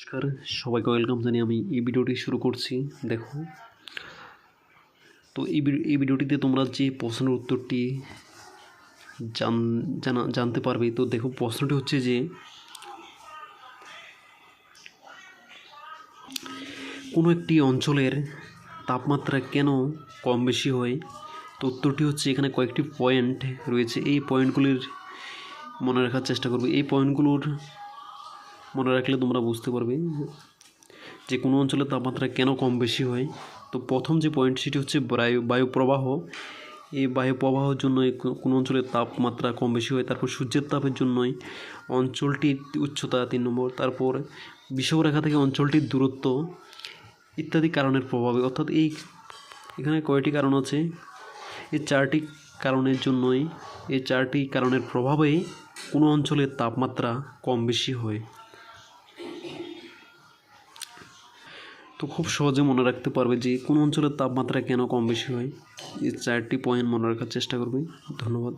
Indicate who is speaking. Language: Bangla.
Speaker 1: নমস্কার, সবাইকে ওয়েলকাম জানিয়ে আমি এই ভিডিওটি শুরু করছি। দেখো, তো এই এই ভিডিওটিতে তোমরা যে প্রশ্নের উত্তরটি জান জানা জানতে পারবে, তো দেখো প্রশ্নটি হচ্ছে যে, কোনো একটি অঞ্চলের তাপমাত্রা কেন কম বেশি হয়? তো উত্তরটি হচ্ছে এখানে কয়েকটি পয়েন্ট রয়েছে। এই পয়েন্টগুলির মনে রাখার চেষ্টা করবে। এই পয়েন্টগুলোর মনে রাখলে তোমরা বুঝতে পারবে যে কোনো অঞ্চলের তাপমাত্রা কেন কম বেশি হয়। তো প্রথম যে পয়েন্ট সেটি হচ্ছে বায়ু বায়ু প্রবাহ এই বায়ু প্রবাহের জন্যই কো- কোনো অঞ্চলের তাপমাত্রা কম বেশি হয়। তারপর সূর্যের তাপের জন্যই অঞ্চলটির উচ্চতা তিন নম্বর। তারপর বিষুবরেখা থেকে অঞ্চলটির দূরত্ব ইত্যাদি কারণের প্রভাবে। অর্থাৎ এই এখানে কয়টি কারণ আছে? এই চারটি কারণের জন্যই, এই চারটি কারণের প্রভাবেই কোনো অঞ্চলের তাপমাত্রা কম বেশি হয়। তো খুব সহজে মনে রাখতে পারবে যে কোন অঞ্চলের তাপমাত্রা কেন কম বেশি হয়। এই চারটি পয়েন্ট মনে রাখার চেষ্টা করবে ধন্যবাদ।